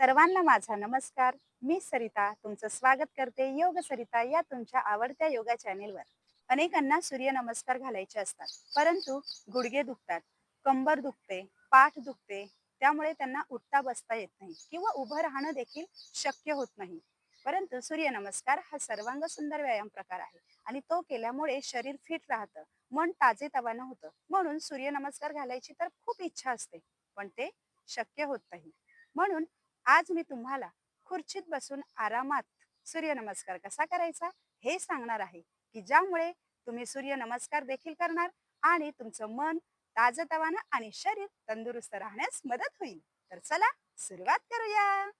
सर्वांना माझा नमस्कार. मी सरिता तुमचं स्वागत करते योग सरिता या तुमच्या आवडत्या योगा चॅनेलवर अनेकांना सूर्य नमस्कार घालायचे असतात परंतु गुडघे दुखतात कंबर दुखते पाठ दुखते त्यामुळे त्यांना उठता बसता येत नाही किंवा उभं राहणं देखील शक्य होत नाही. परंतु सूर्यनमस्कार हा सर्वांग सुंदर व्यायाम प्रकार आहे आणि तो केल्यामुळे शरीर फिट राहतं मन ताजे तवानं होतं. म्हणून सूर्यनमस्कार घालायची तर खूप इच्छा असते पण ते शक्य होत नाही. म्हणून आज मी तुम्हाला खुर्चीत बसून आरामात सूर्यनमस्कार कसा करायचा हे सांगणार आहे की ज्यामुळे तुम्ही सूर्यनमस्कार देखील करणार आणि तुमचं मन ताजतवानं आणि शरीर तंदुरुस्त राहण्यास मदत होईल. तर चला सुरुवात करूया.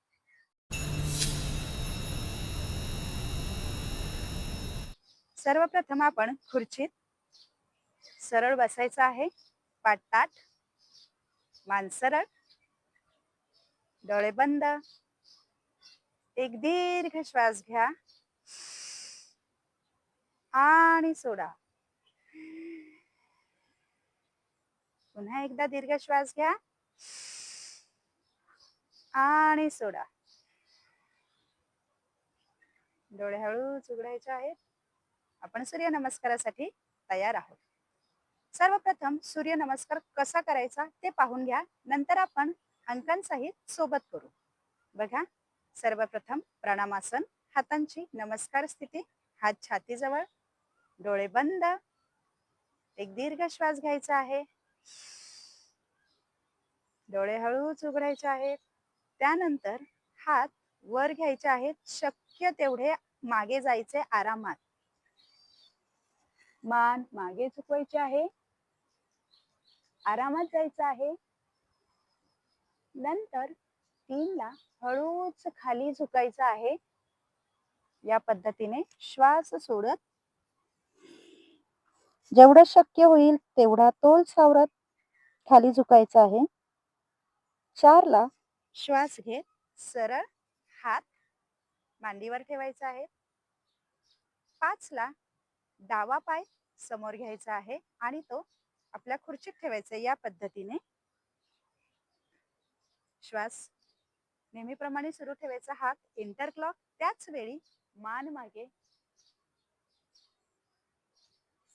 सर्वप्रथम आपण खुर्चीत सरळ बसायचं आहे पाठताट मान सरळ डोळे बंद. एक दीर्घ श्वास घ्या. आणि सोडा. पुन्हा एकदा दीर्घ श्वास घ्या. आणि सोडा. डोळे हळूच उघडायचे आहेत. आपण सूर्य नमस्कारासाठी तयार आहोत. सर्वप्रथम सूर्य नमस्कार कसा करायचा ते पाहून घ्या. नंतर आपण अंकांसहित सोबत करू. बघा सर्वप्रथम प्रणामासन. हातांची नमस्कार स्थिती. हात छातीजवळ. डोळे बंद. एक दीर्घ श्वास घ्यायचा आहे. डोळे हळूच उघडायचे आहेत. त्यानंतर हात वर घ्यायचे आहेत. शक्य तेवढे मागे जायचे आरामात. मान मागे चुकवायचे आहे. आरामात जायचं आहे. नंतर तीनला हळूच खाली झुकायचं आहे. या पद्धतीने श्वास सोडत जेवढं शक्य होईल तेवढा तोल सावरत खाली झुकायचा आहे. चारला श्वास घेत सरळ हात मांडीवर ठेवायचा आहे. पाचला डावा पाय समोर घ्यायचा आहे आणि तो आपल्या खुर्चीत ठेवायचा या पद्धतीने श्वास नेहमीप्रमाणे सुरू ठेवायचा हात इंटरक्लॉक त्याच वेळी मान मागे.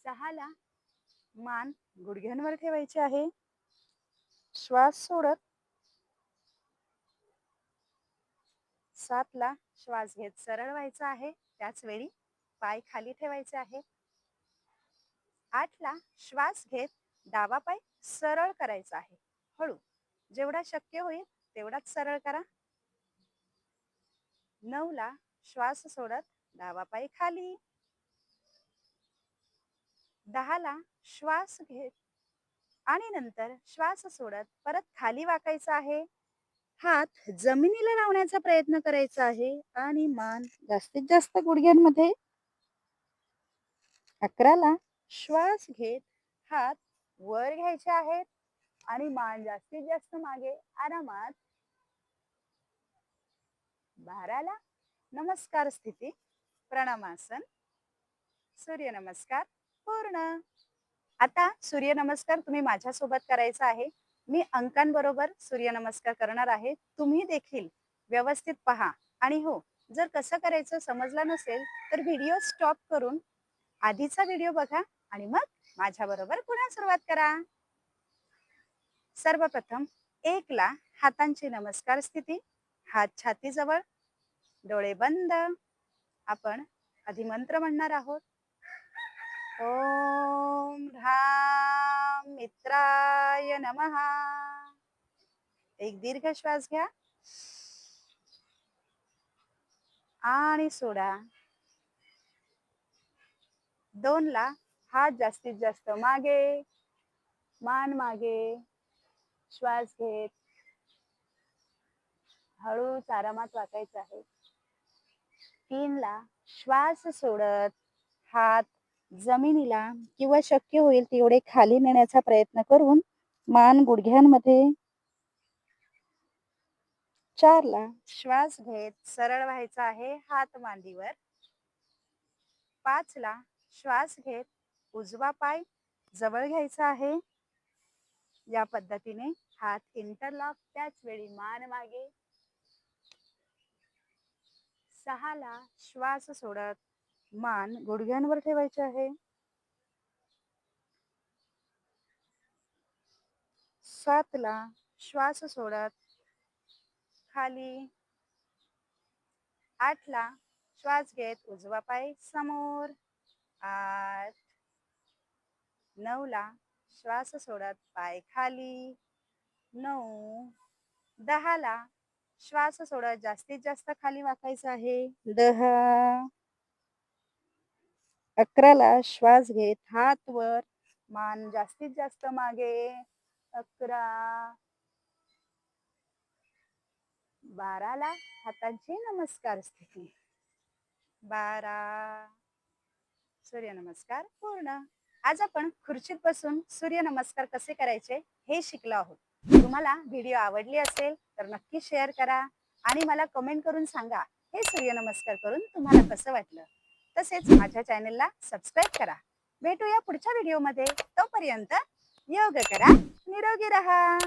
सहाला मान गुडघ्यांवर ठेवायचे आहे. श्वास सोडत. सातला श्वास घेत सरळ व्हायचा आहे. त्याच वेळी पाय खाली ठेवायचे आहे. आठला श्वास घेत डावा पाय सरळ करायचा आहे. हळू. जेवढा शक्य होईल तेवढाच सरळ करा. नऊला श्वास सोडत डावा पाय खाली. दहाला श्वास घेत आणि नंतर श्वास सोडत परत खाली वाकायचा आहे. हात जमिनीला लावण्याचा प्रयत्न करायचा आहे आणि मान जास्तीत जास्त गुडघ्यांमध्ये. अकराला श्वास घेत हात वर घ्यायचे आहेत आणि मान जास्तीत जास्त मागे आरामात बाराला. नमस्कार स्थिती. प्रणामासन. सूर्यनमस्कार. पूर्ण. आता सूर्यनमस्कार तुम्ही माझ्यासोबत करायचा आहे. मी अंकांबरोबर सूर्यनमस्कार करणार आहे. तुम्ही देखील व्यवस्थित पहा. आणि हो जर कसं करायचं समजलं नसेल तर व्हिडिओ स्टॉप करून आधीचा व्हिडिओ बघा आणि मग माझ्या बरोबर पुन्हा सुरुवात करा. सर्वप्रथम एकला हातांची नमस्कार स्थिती. हात छातीजवळ. डोळे बंद. आपण आधी मंत्र म्हणणार आहोत. ओम ह्राम मित्राय नमहा एक दीर्घ श्वास घ्या. आणि सोडा. दोन ला हात जास्तीत जास्त मागे. मान मागे. श्वास घेत. हळूच आरामात वाकायचं आहे. तीनला श्वास सोडत हात जमिनीला किंवा शक्य होईल तेवढे खाली नेण्याचा प्रयत्न करून मान गुडघ्यांमध्ये चारला श्वास घेत सरळ व्हायचा आहे हात मांडीवर. पाचला श्वास घेत उजवा पाय जवळ घ्यायचा आहे. या पद्धतीने हात इंटरलॉक त्याच वेळी मान मागे सहाला श्वास सोडत मान गुडघ्यांवर ठेवायचे आहे. सातला श्वास सोडत खाली. आठला श्वास घेत उजवा पाय समोर. आठ. नऊला श्वास सोडत पाय खाली. नऊ. दहाला श्वास सोडा जास्तीत जास्त खाली वाकायचं आहे. दहा अकराला श्वास घेत हात वर मान जास्तीत जास्त मागे. अकरा. बाराला हातांची नमस्कार स्थिती. बारा. सूर्यनमस्कार पूर्ण. आज आपण खुर्चीत बसून सूर्यनमस्कार कसे करायचे हे शिकलो आहोत. तुम्हाला व्हिडिओ आवडली असेल तर नक्की शेअर करा आणि मला कमेंट करून सांगा. हे सूर्यनमस्कार करून तुम्हाला कसं वाटलं? तसेच माझ्या चॅनलला सबस्क्राईब करा. भेटूया पुढच्या व्हिडिओमध्ये तोपर्यंत योग करा निरोगी रहा.